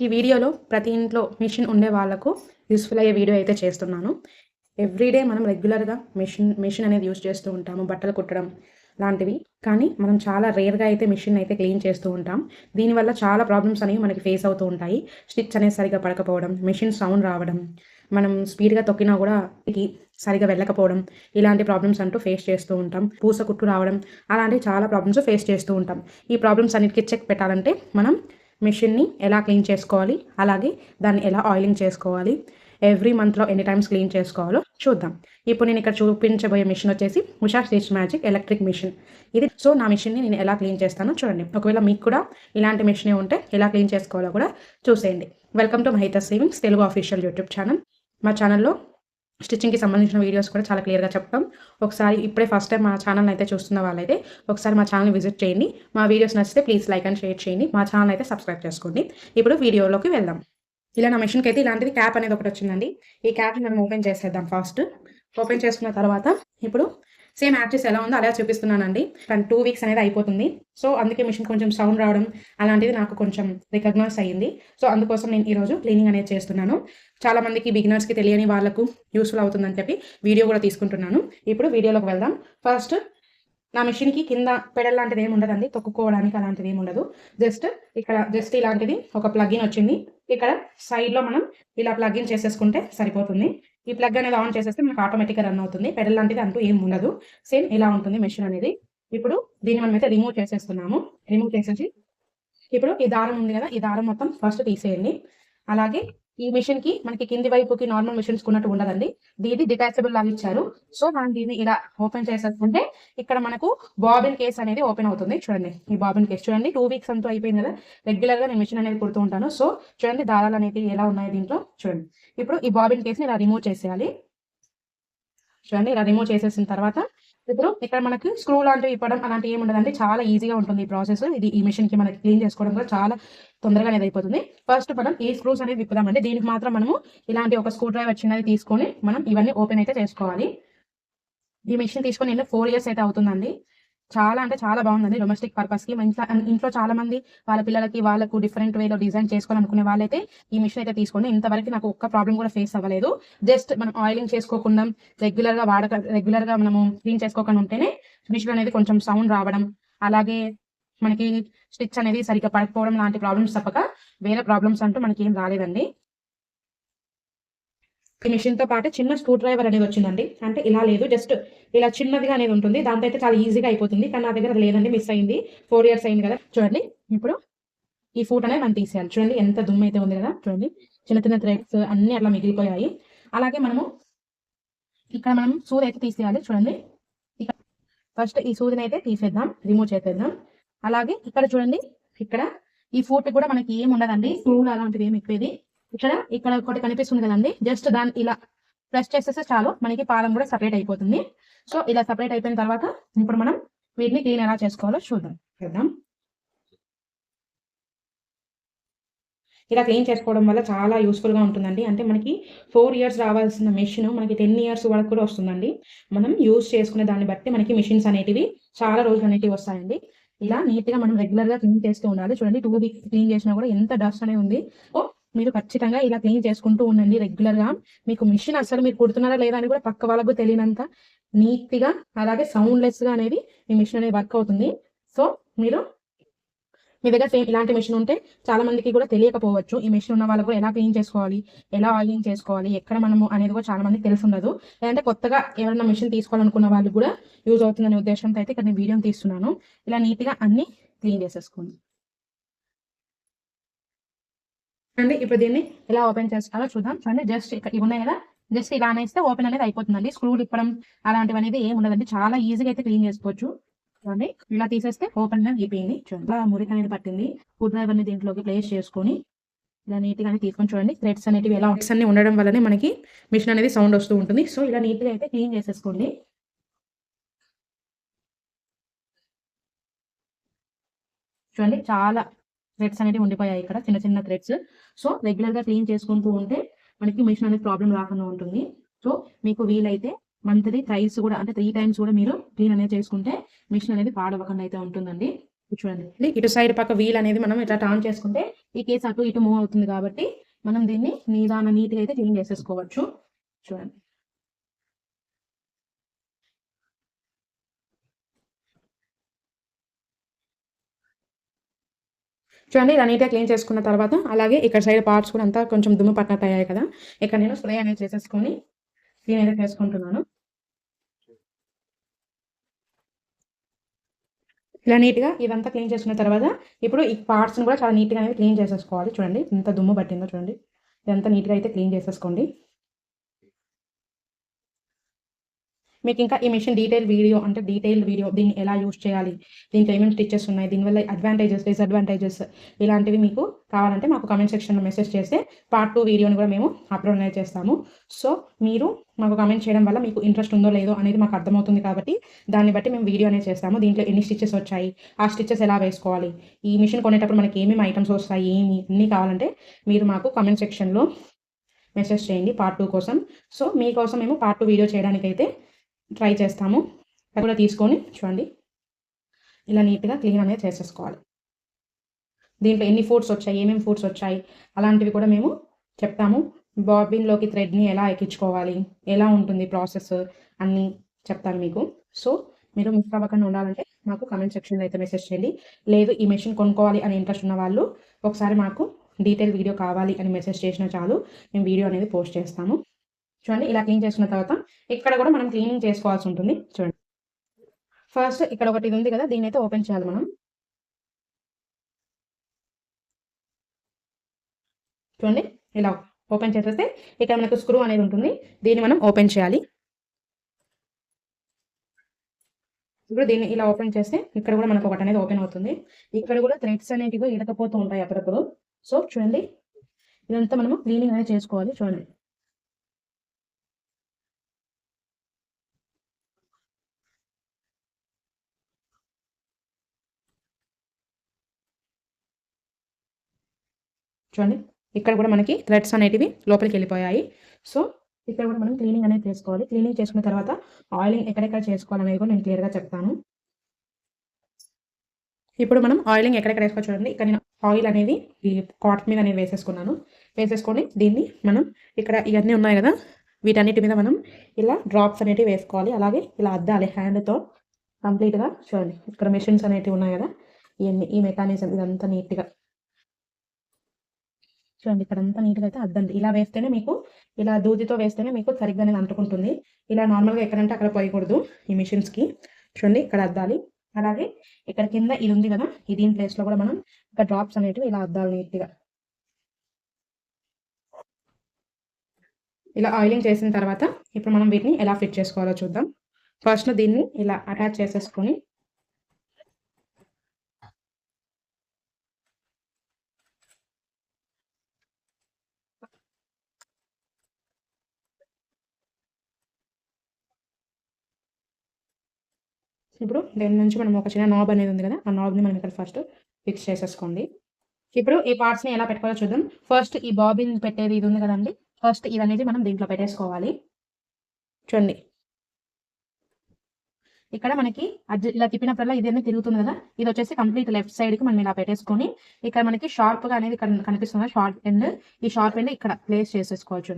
ఈ వీడియోలో ప్రతి ఇంట్లో మిషన్ ఉండే వాళ్ళకు యూస్ఫుల్ అయ్యే వీడియో అయితే చేస్తున్నాను. ఎవ్రీడే మనం రెగ్యులర్గా మిషన్ మిషన్ అనేది యూస్ చేస్తూ ఉంటాము. బట్టలు కుట్టడం లాంటివి. కానీ మనం చాలా రేర్గా అయితే మిషన్ అయితే క్లీన్ చేస్తూ ఉంటాం. దీనివల్ల చాలా ప్రాబ్లమ్స్ అనేవి మనకి ఫేస్ అవుతూ ఉంటాయి. స్టిచ్ అనేది సరిగా పడకపోవడం మిషన్ సౌండ్ రావడం మనం స్పీడ్గా తొక్కినా కూడా ఇది సరిగా వెళ్ళకపోవడం ఇలాంటి ప్రాబ్లమ్స్ అంటూ ఫేస్ చేస్తూ ఉంటాం. పూస కుట్టు రావడం అలాంటి చాలా ప్రాబ్లమ్స్ ఫేస్ చేస్తూ ఉంటాం. ఈ ప్రాబ్లమ్స్ అన్నిటికీ చెక్ పెట్టాలంటే మనం మిషన్ని ఎలా క్లీన్ చేసుకోవాలి? అలాగే దాన్ని ఎలా ఆయిలింగ్ చేసుకోవాలి? ఎవ్రీ మంత్లో ఎన్ని టైమ్స్ క్లీన్ చేసుకోవాలో చూద్దాం. ఇప్పుడు నేను ఇక్కడ చూపించబోయే మిషన్ వచ్చేసి Usha stitch magic electric machine. ఇది సో నా మిషన్ని నేను ఎలా క్లీన్ చేస్తానో చూడండి. ఒకవేళ మీకు కూడా ఇలాంటి మిషనే ఉంటే ఎలా క్లీన్ చేసుకోవాలో కూడా చూసేయండి. Welcome to Mahitha savings Telugu official YouTube channel. మా ఛానల్లో స్టిచ్చింగ్కి సంబంధించిన వీడియోస్ కూడా చాలా క్లియర్గా చెప్తాం ఒకసారి ఇప్పుడే ఫస్ట్ టైం మా ఛానల్ అయితే చూస్తున్న వాళ్ళైతే ఒకసారి మా ఛానల్ విజిట్ చేయండి. మా వీడియోస్ నచ్చితే ప్లీజ్ లైక్ అండ్ షేర్ చేయండి. మా ఛానల్ అయితే సబ్స్క్రైబ్ చేసుకోండి. ఇప్పుడు వీడియోలోకి వెళ్దాం. ఇలా నా మెషిన్కి అయితే ఇలాంటిది క్యాప్ అనేది ఒకటి వచ్చిందండి. ఈ క్యాప్ని మనం ఓపెన్ చేసేద్దాం ఫస్ట్. ఓపెన్ చేసుకున్న తర్వాత ఇప్పుడు సేమ్ యాక్చెస్ ఎలా ఉందో అలా చూపిస్తున్నానండి. కానీ టూ వీక్స్ అనేది అయిపోతుంది. సో అందుకే మిషన్ కొంచెం సౌండ్ రావడం అలాంటిది నాకు కొంచెం రికగ్నైజ్ అయ్యింది. సో అందుకోసం నేను ఈరోజు క్లీనింగ్ అనేది చేస్తున్నాను. చాలా మందికి బిగినర్స్కి తెలియని వాళ్ళకు యూస్ఫుల్ అవుతుందని చెప్పి వీడియో కూడా తీసుకుంటున్నాను. ఇప్పుడు వీడియోలోకి వెళ్దాం. ఫస్ట్ నా మిషన్కి కింద పెడల్ లాంటిది ఏమి ఉండదండి. తొక్కుకోవడానికి అలాంటిది ఏమి ఉండదు. జస్ట్ ఇక్కడ జస్ట్ ఇలాంటిది ఒక ప్లగిన్ వచ్చింది. ఇక్కడ సైడ్లో మనం ఇలా ప్లగిన్ చేసేసుకుంటే సరిపోతుంది. ఈ ప్లగ్ అనేది ఆన్ చేసేస్తే మనకు ఆటోమేటిక్గా రన్ అవుతుంది. పెడల్ లాంటిది అంటూ ఏం ఉండదు. సేమ్ ఇలా ఉంటుంది మెషిన్ అనేది. ఇప్పుడు దీన్ని మనం అయితే రిమూవ్ చేసేస్తున్నాము. రిమూవ్ చేసేసి ఇప్పుడు ఈ దారం ఉంది కదా ఈ దారం మొత్తం ఫస్ట్ తీసేయండి. అలాగే ఈ మిషన్కి మనకి కింది వైపుకి నార్మల్ మిషన్స్ ఉన్నట్టు ఉండదండి. దీది డిటాచబుల్ లాగా ఇచ్చారు. సో మనం దీన్ని ఇలా ఓపెన్ చేసేస్తుంటే ఇక్కడ మనకు బాబిన్ కేస్ అనేది ఓపెన్ అవుతుంది. చూడండి ఈ బాబిన్ కేస్ చూడండి. టూ వీక్స్ అంతా అయిపోయింది కదా. రెగ్యులర్గా నేను మిషన్ అనేది కుడుతూ ఉంటాను. సో చూడండి దారాలు అనేవి ఎలా ఉన్నాయి దీంట్లో. చూడండి. ఇప్పుడు ఈ బాబిన్ కేస్ని ఇలా రిమూవ్ చేసేయాలి. చూడండి ఇలా రిమూవ్ చేసేసిన తర్వాత ఇప్పుడు ఇక్కడ మనకి స్క్రూ లాంటివి ఇవ్వడం అలాంటి ఏమి ఉండదండి. చాలా ఈజీగా ఉంటుంది ఈ ప్రాసెస్ ఇది ఈ మిషన్కి మనకి క్లీన్ చేసుకోవడం కూడా చాలా తొందరగా అనేది అయిపోతుంది. ఫస్ట్ మనం ఈ స్క్రూస్ అనేది విప్పుదామండి. దీనికి మాత్రం మనము ఇలాంటి ఒక స్క్రూ డ్రైవర్ చిన్నది తీసుకొని మనం ఇవన్నీ ఓపెన్ అయితే చేసుకోవాలి. ఈ మిషన్ తీసుకొని నేను ఫోర్ ఇయర్స్ అయితే అవుతుందండి. చాలా అంటే చాలా బాగుందండి డొమెస్టిక్ పర్పస్కి. ఇంట్లో ఇంట్లో చాలా మంది వాళ్ళ పిల్లలకి వాళ్ళకు డిఫరెంట్ వేలో డిజైన్ చేసుకోవాలనుకునే వాళ్ళైతే ఈ మిషన్ అయితే తీసుకోండి. ఇంతవరకు నాకు ఒక్క ప్రాబ్లం కూడా ఫేస్ అవ్వలేదు. జస్ట్ మనం ఆయిలింగ్ చేసుకోకుండా రెగ్యులర్గా వాడక రెగ్యులర్గా మనము క్లీన్ చేసుకోకుండా ఉంటేనే మిషన్ అనేది కొంచెం సౌండ్ రావడం అలాగే మనకి స్టిచ్ అనేది సరిగ్గా పడకపోవడం లాంటి ప్రాబ్లమ్స్ తప్పక వేరే ప్రాబ్లమ్స్ అంటూ మనకి ఏం రాలేదండి. ఈ మిషన్తో పాటు చిన్న స్క్రూ డ్రైవర్ అనేది వచ్చిందండి. అంటే ఇలా లేదు జస్ట్ ఇలా చిన్నదిగా అనేది ఉంటుంది. దాంతో అయితే చాలా ఈజీగా అయిపోతుంది. కానీ నా దగ్గర లేదండి మిస్ అయింది. ఫోర్ ఇయర్స్ అయింది కదా. చూడండి ఇప్పుడు ఈ ఫూట్ అనేది మనం తీసేయాలి. చూడండి ఎంత దుమ్ము అయితే ఉంది కదా. చూడండి చిన్న చిన్న థ్రెడ్స్ అన్ని అట్లా మిగిలిపోయాయి. అలాగే మనము ఇక్కడ మనం సూది అయితే తీసేయాలి. చూడండి ఇక్కడ ఫస్ట్ ఈ సూదిని అయితే తీసేద్దాం రిమూవ్ చేసేద్దాం. అలాగే ఇక్కడ చూడండి ఇక్కడ ఈ ఫూట్ కూడా మనకి ఏం ఉండదండి. స్క్రూ అలాంటిది ఏమి ఎక్కువేది ఇక్కడ ఇక్కడ ఒకటి కనిపిస్తుంది కదండి. జస్ట్ దాన్ని ఇలా ప్రెస్ చేసేస్తే చాలు. మనకి పాదం కూడా సపరేట్ అయిపోతుంది. సో ఇలా సపరేట్ అయిపోయిన తర్వాత ఇప్పుడు మనం వీటిని క్లీన్ ఎలా చేసుకోవాలో చూద్దాం. చూద్దాం. ఇలా క్లీన్ చేసుకోవడం వల్ల చాలా యూస్ఫుల్గా ఉంటుందండి. అంటే మనకి ఫోర్ ఇయర్స్ రావాల్సిన మెషిన్ మనకి టెన్ ఇయర్స్ వరకు కూడా వస్తుందండి. మనం యూస్ చేసుకునే దాన్ని బట్టి మనకి మిషన్స్ అనేటివి చాలా రోజులు అనేటివి వస్తాయండి. ఇలా నీట్గా మనం రెగ్యులర్గా క్లీన్ చేస్తూ ఉండాలి. చూడండి టూ వీక్స్ క్లీన్ చేసినా కూడా ఎంత డస్ట్ అనేది ఉంది. ఓ మీరు ఖచ్చితంగా ఇలా క్లీన్ చేసుకుంటూ ఉండండి రెగ్యులర్గా మీకు మిషన్ అసలు మీరు కుడుతున్నారా లేదా అని కూడా పక్క వాళ్ళకు తెలియనంత నీట్గా అలాగే సౌండ్లెస్గా అనేది మీ మిషన్ అనేది వర్క్ అవుతుంది. సో మీరు మీ దగ్గర సేమ్ ఇలాంటి మిషన్ ఉంటే చాలా మందికి కూడా తెలియకపోవచ్చు. ఈ మిషన్ ఉన్న వాళ్ళకు ఎలా క్లీన్ చేసుకోవాలి ఎలా ఆయిలింగ్ చేసుకోవాలి ఎక్కడ మనము అనేది కూడా చాలా మందికి తెలిసి ఉండదు లేదంటే కొత్తగా ఎవరైనా మిషన్ తీసుకోవాలనుకున్న వాళ్ళు కూడా యూజ్ అవుతుందనే ఉద్దేశంతో అయితే ఇక్కడ నేను వీడియోని తీస్తున్నాను. ఇలా నీట్గా అన్ని క్లీన్ చేసేసుకోండి. అండి ఇప్పుడు దీన్ని ఎలా ఓపెన్ చేసుకోవాలో చూద్దాం. చూడండి జస్ట్ ఇక్కడ ఇవి ఉన్నాయి కదా. జస్ట్ ఇలా అనేస్తే ఓపెన్ అనేది అయిపోతుందండి. స్క్రూ ఇప్పడం అలాంటివి అనేది ఏమి ఉండదండి. చాలా ఈజీగా అయితే క్లీన్ చేసుకోవచ్చు. చూడండి ఇలా తీసేస్తే ఓపెన్ అనేది అయిపోయింది. చూడండి మురికి అనేది పట్టింది. ఫుడ్ డ్రైవర్ని దీంట్లోకి ప్లేస్ చేసుకొని ఇలా నీట్ తీసుకొని చూడండి. థ్రెడ్స్ అనేటివి ఎలా థ్రెడ్స్ అన్ని ఉండడం వల్లనే మనకి మిషన్ అనేది సౌండ్ వస్తూ ఉంటుంది. సో ఇలా నీట్గా అయితే క్లీన్ చేసేసుకోండి. చూడండి చాలా థ్రెడ్స్ అనేవి ఉండిపోయాయి ఇక్కడ చిన్న చిన్న థ్రెడ్స్ సో రెగ్యులర్గా క్లీన్ చేసుకుంటూ ఉంటే మనకి మిషన్ అనేది ప్రాబ్లం రాకుండా ఉంటుంది. సో మీకు వీలైతే మంత్లీ థ్రైస్ కూడా అంటే త్రీ టైమ్స్ కూడా మీరు క్లీన్ అనేది చేసుకుంటే మిషన్ అనేది పాడవకుండా అయితే ఉంటుందండి. చూడండి. ఇటు సైడ్ పక్క వీల్ అనేది మనం ఇట్లా టర్న్ చేసుకుంటే ఈ కేసు అటు ఇటు మూవ్ అవుతుంది కాబట్టి మనం దీన్ని నిదాన నీట్గా అయితే క్లీన్ చేసేసుకోవచ్చు. చూడండి. చూడండి ఇలా నీట్గా క్లీన్ చేసుకున్న తర్వాత అలాగే ఇక్కడ సైడ్ పార్ట్స్ కూడా అంతా కొంచెం దుమ్ము పట్టినట్టు అయ్యాయి కదా. ఇక్కడ నేను స్ప్రే అనేది చేసేసుకొని క్లీన్ అయితే చేసుకుంటున్నాను. ఇలా నీట్గా ఇదంతా క్లీన్ చేసుకున్న తర్వాత ఇప్పుడు ఈ పార్ట్స్ని కూడా చాలా నీట్గా అనేది క్లీన్ చేసేసుకోవాలి. చూడండి ఇంత దుమ్ము పట్టిందో చూడండి. ఇదంతా నీట్గా అయితే క్లీన్ చేసేసుకోండి. మీకు ఇంకా ఈ మిషన్ డీటెయిల్ వీడియో అంటే డీటెయిల్ వీడియో దీన్ని ఎలా యూస్ చేయాలి దీంట్లో ఏమేమి స్టిచెస్ ఉన్నాయి దీనివల్ల అడ్వాంటేజెస్ డిసడ్వాంటేజెస్ ఇలాంటివి మీకు కావాలంటే మాకు కమెంట్ సెక్షన్లో మెసేజ్ చేస్తే పార్ట్ టూ వీడియోని కూడా మేము అప్లోడ్ అనేది చేస్తాము. సో మీరు మాకు కమెంట్ చేయడం వల్ల మీకు ఇంట్రెస్ట్ ఉందో లేదో అనేది మాకు అర్థమవుతుంది కాబట్టి దాన్ని బట్టి మేము వీడియో అనేది చేస్తాము. దీంట్లో ఎన్ని స్టిచెస్ వచ్చాయి ఆ స్టిచెస్ ఎలా వేసుకోవాలి ఈ మిషన్ కొనేటప్పుడు మనకి ఏమేమి ఐటమ్స్ వస్తాయి ఏమి అన్నీ కావాలంటే మీరు మాకు కమెంట్ సెక్షన్లో మెసేజ్ చేయండి పార్ట్ టూ కోసం. సో మీకోసం మేము పార్ట్ టూ వీడియో చేయడానికైతే ట్రై చేస్తాము. అది కూడా తీసుకొని చూడండి. ఇలా నీట్గా క్లీన్ అనేది చేసేసుకోవాలి. దీంట్లో ఎన్ని ఫుడ్స్ వచ్చాయి ఏమేమి ఫుడ్స్ వచ్చాయి అలాంటివి కూడా మేము చెప్తాము. బాబిన్లోకి థ్రెడ్ని ఎలా ఎక్కించుకోవాలి ఎలా ఉంటుంది ప్రాసెస్ అన్నీ చెప్తాను మీకు. సో మీరు మిస్ అవ్వకుండా ఉండాలంటే మాకు కమెంట్ సెక్షన్లో అయితే మెసేజ్ చేయండి. లేదు ఈ మెషిన్ కొనుక్కోవాలి అని ఇంట్రెస్ట్ ఉన్న వాళ్ళు ఒకసారి మాకు డీటెయిల్ వీడియో కావాలి అని మెసేజ్ చేసినా చాలు. మేము వీడియో అనేది పోస్ట్ చేస్తాము. చూడండి ఇలా క్లీన్ చేసుకున్న తర్వాత ఇక్కడ కూడా మనం క్లీనింగ్ చేసుకోవాల్సి ఉంటుంది. చూడండి. ఫస్ట్ ఇక్కడ ఒకటి ఇది ఉంది కదా దీని అయితే ఓపెన్ చేయాలి మనం. చూడండి ఇలా ఓపెన్ చేసేస్తే ఇక్కడ మనకు స్క్రూ అనేది ఉంటుంది. దీన్ని మనం ఓపెన్ చేయాలి. ఇప్పుడు దీన్ని ఇలా ఓపెన్ చేస్తే ఇక్కడ కూడా మనకు ఒకటి అనేది ఓపెన్ అవుతుంది. ఇక్కడ కూడా థ్రెడ్స్ అనేవి ఇడకపోతూ ఉంటాయి అప్పుడప్పుడు. సో చూడండి ఇదంతా మనము క్లీనింగ్ అనేది చేసుకోవాలి. చూడండి. చూడండి. ఇక్కడ కూడా మనకి థ్రెడ్స్ అనేటివి లోపలికి వెళ్ళిపోయాయి. సో ఇక్కడ కూడా మనం క్లీనింగ్ అనేది చేసుకోవాలి. క్లీనింగ్ చేసుకున్న తర్వాత ఆయిలింగ్ ఎక్కడెక్కడ చేసుకోవాలనేది కూడా నేను క్లియర్గా చెప్తాను. ఇప్పుడు మనం ఆయిలింగ్ ఎక్కడెక్కడ వేసుకోవచ్చు చూడండి. ఇక్కడ నేను ఆయిల్ అనేది ఈ కాటన్ మీద అనేది వేసేసుకున్నాను. వేసేసుకొని దీన్ని మనం ఇక్కడ ఇవన్నీ ఉన్నాయి కదా వీటన్నిటి మీద మనం ఇలా డ్రాప్స్ అనేటివి వేసుకోవాలి. అలాగే ఇలా అద్దాలి హ్యాండ్తో కంప్లీట్గా చూడండి ఇక్కడ మెషిన్స్ అనేటివి ఉన్నాయి కదా ఇవన్నీ ఈ మెకానిజం ఇదంతా నీట్గా చూడండి ఇక్కడ అంతా నీట్గా అయితే అద్దండి. ఇలా వేస్తేనే మీకు ఇలా దూదితో వేస్తేనే మీకు సరిగ్గా అనేది అంటుకుంటుంది. ఇలా నార్మల్గా ఎక్కడంటే అక్కడ పోయకూడదు ఈ మిషన్స్కి. చూడండి ఇక్కడ అద్దాలి. అలాగే ఇక్కడ కింద ఇది ఉంది కదా ఈ దీని ప్లేస్లో కూడా మనం ఇక్కడ డ్రాప్స్ అనేటివి ఇలా అద్దాలి నీట్గా. ఇలా ఆయిలింగ్ చేసిన తర్వాత ఇప్పుడు మనం వీటిని ఎలా ఫిట్ చేసుకోవాలో చూద్దాం. ఫస్ట్ దీన్ని ఇలా అటాచ్ చేసేసుకొని ఇప్పుడు దీని నుంచి మనం ఒక చిన్న నాబ్ అనేది ఉంది కదా ఆ నాబ్ని మనం ఇక్కడ ఫస్ట్ ఫిక్స్ చేసేసుకోండి. ఇప్పుడు ఈ పార్ట్స్ని ఎలా పెట్టుకోవాలో చూద్దాం. ఫస్ట్ ఈ బాబిన్ పెట్టేది ఇది ఉంది కదండి. ఫస్ట్ ఇది అనేది మనం దీంట్లో పెట్టేసుకోవాలి. చూడండి. ఇక్కడ మనకి ఇలా తిప్పినప్పుడల్లా ఇది తిరుగుతుంది కదా. ఇది వచ్చేసి కంప్లీట్ లెఫ్ట్ సైడ్కి మనం ఇలా పెట్టేసుకొని ఇక్కడ మనకి షార్ప్గా అనేది కనిపిస్తుంది షార్ప్ ఎండ్ ఈ షార్ప్ ఎండ్ ఇక్కడ ప్లేస్ చేసేసుకోవచ్చు.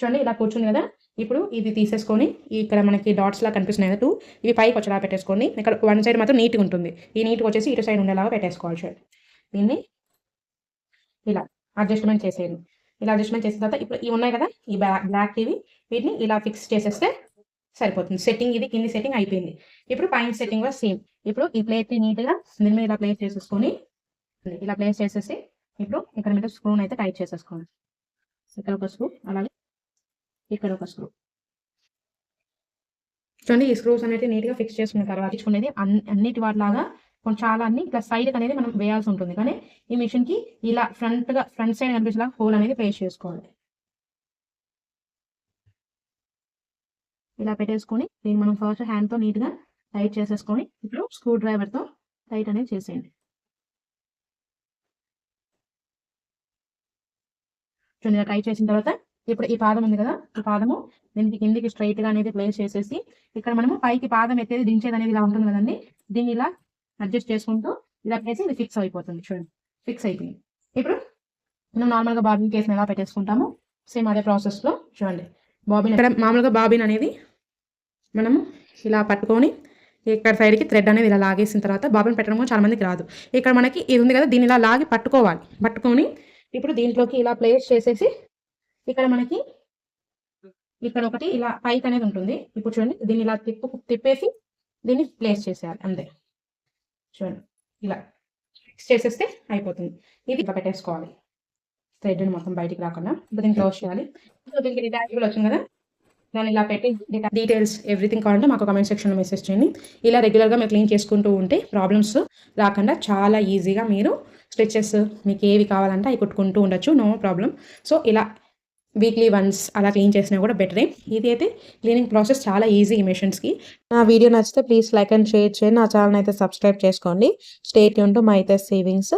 చూడండి ఇలా కూర్చుంది కదా? ఇప్పుడు ఇది తీసేసుకొని ఇక్కడ మనకి డాట్స్ లా కనిపిస్తున్నాయి కదా టూ ఇవి పైకి వచ్చేలా పెట్టేసుకోండి. ఇక్కడ వన్ సైడ్ మాత్రం నీట్గా ఉంటుంది. ఈ నీట్గా వచ్చేసి ఇటు సైడ్ ఉండేలాగా పెట్టేసుకోవాలి చూడండి. దీన్ని ఇలా అడ్జస్ట్మెంట్ చేసేయండి. ఇలా అడ్జస్ట్మెంట్ చేసిన తర్వాత ఇప్పుడు ఇవి ఉన్నాయి కదా ఈ బ్లాక్ బ్లాక్ టీవీ వీటిని ఇలా ఫిక్స్ చేసేస్తే సరిపోతుంది. సెట్టింగ్ ఇది కింది సెట్టింగ్ అయిపోయింది. ఇప్పుడు పైన సెట్టింగ్ కూడా సేమ్ ఇప్పుడు ఈ ప్లేట్ నీట్గా దీని మీద ఇలా ప్లేస్ చేసేసుకొని ఇలా ప్లేస్ చేసేసి ఇప్పుడు ఇక్కడ మీద స్క్రూన్ అయితే టైట్ చేసేసుకోండి ఇక్కడ ఒక స్క్రూ అలాగే ఇక్కడ ఒక స్క్రూ చూడండి ఈ స్క్రూస్ అనేది నీట్గా ఫిక్స్ చేసుకున్న తర్వాత ఇచ్చుకునేది అన్నిటి వాటిలాగా కొంచెం చాలా అన్ని ఇట్లా సైడ్ అనేది మనం వేయాల్సి ఉంటుంది. కానీ ఈ మిషన్కి ఇలా ఫ్రంట్గా ఫ్రంట్ సైడ్ కనిపించేలా హోల్ అనేది పేస్ట్ చేసుకోవాలి. ఇలా పెట్టేసుకొని దీన్ని మనం ఫస్ట్ హ్యాండ్తో నీట్గా టైట్ చేసేసుకొని ఇప్పుడు స్క్రూ డ్రైవర్తో టైట్ అనేది చేసేయండి. చూడండి ఇలా టైట్ చేసిన తర్వాత ఇప్పుడు ఈ పాదం ఉంది కదా? ఈ పాదము దీనికి కిందికి స్ట్రైట్గా అనేది ప్లేస్ చేసేసి ఇక్కడ మనము పైకి పాదం ఎత్తేది దించేది అనేది ఇలా ఉంటుంది కదండి? దీన్ని ఇలా అడ్జస్ట్ చేసుకుంటూ ఇలా చేసి ఇది ఫిక్స్ అయిపోతుంది చూడండి. ఫిక్స్ అయిపోయింది. ఇప్పుడు మనం నార్మల్గా బాబిన్ కేసును ఎలా పెట్టేసుకుంటాము? సేమ్ అదే ప్రాసెస్లో చూడండి. బాబిన్ ఇక్కడ మామూలుగా బాబిన్ అనేది మనము ఇలా పట్టుకొని ఇక్కడ సైడ్కి థ్రెడ్ అనేది ఇలా లాగేసిన తర్వాత బాబిన్ పెట్టడం కూడా చాలా మందికి రాదు. ఇక్కడ మనకి ఇది ఉంది కదా? దీన్ని ఇలా లాగి పట్టుకోవాలి. పట్టుకొని ఇప్పుడు దీంట్లోకి ఇలా ప్లేస్ చేసేసి ఇక్కడ మనకి ఇక్కడ ఒకటి ఇలా పైక్ అనేది ఉంటుంది. ఇప్పుడు చూడండి దీన్ని ఇలా తిప్పు తిప్పేసి దీన్ని ప్లేస్ చేసేయాలి అంతే. చూడండి ఇలా ఫిక్స్ చేసేస్తే అయిపోతుంది. ఇది ఇట్లా పెట్టేసుకోవాలి. థ్రెడ్ మొత్తం బయటికి రాకుండా ఇప్పుడు దీన్ని క్లోజ్ చేయాలి. సో దీనికి డిటాచబుల్ వచ్చింది కదా? దాన్ని ఇలా పెట్టి డీటెయిల్స్ ఎవ్రీథింగ్ కావాలంటే మాకు కమెంట్ సెక్షన్లో మెసేజ్ చేయండి. ఇలా రెగ్యులర్గా మీరు క్లీన్ చేసుకుంటూ ఉంటే ప్రాబ్లమ్స్ రాకుండా చాలా ఈజీగా మీరు స్ట్రెచెస్ మీకు ఏవి కావాలంటే అవి కుట్టుకుంటూ ఉండొచ్చు. నో ప్రాబ్లం సో ఇలా వీక్లీ వన్స్ అలా క్లీన్ చేసినా కూడా బెటరే ఇది అయితే క్లీనింగ్ ప్రాసెస్ చాలా ఈజీ మిషన్స్కి నా వీడియో నచ్చితే ప్లీజ్ లైక్ అండ్ షేర్ చేయండి. నా ఛానల్ అయితే సబ్స్క్రైబ్ చేసుకోండి. State Yoon to my savings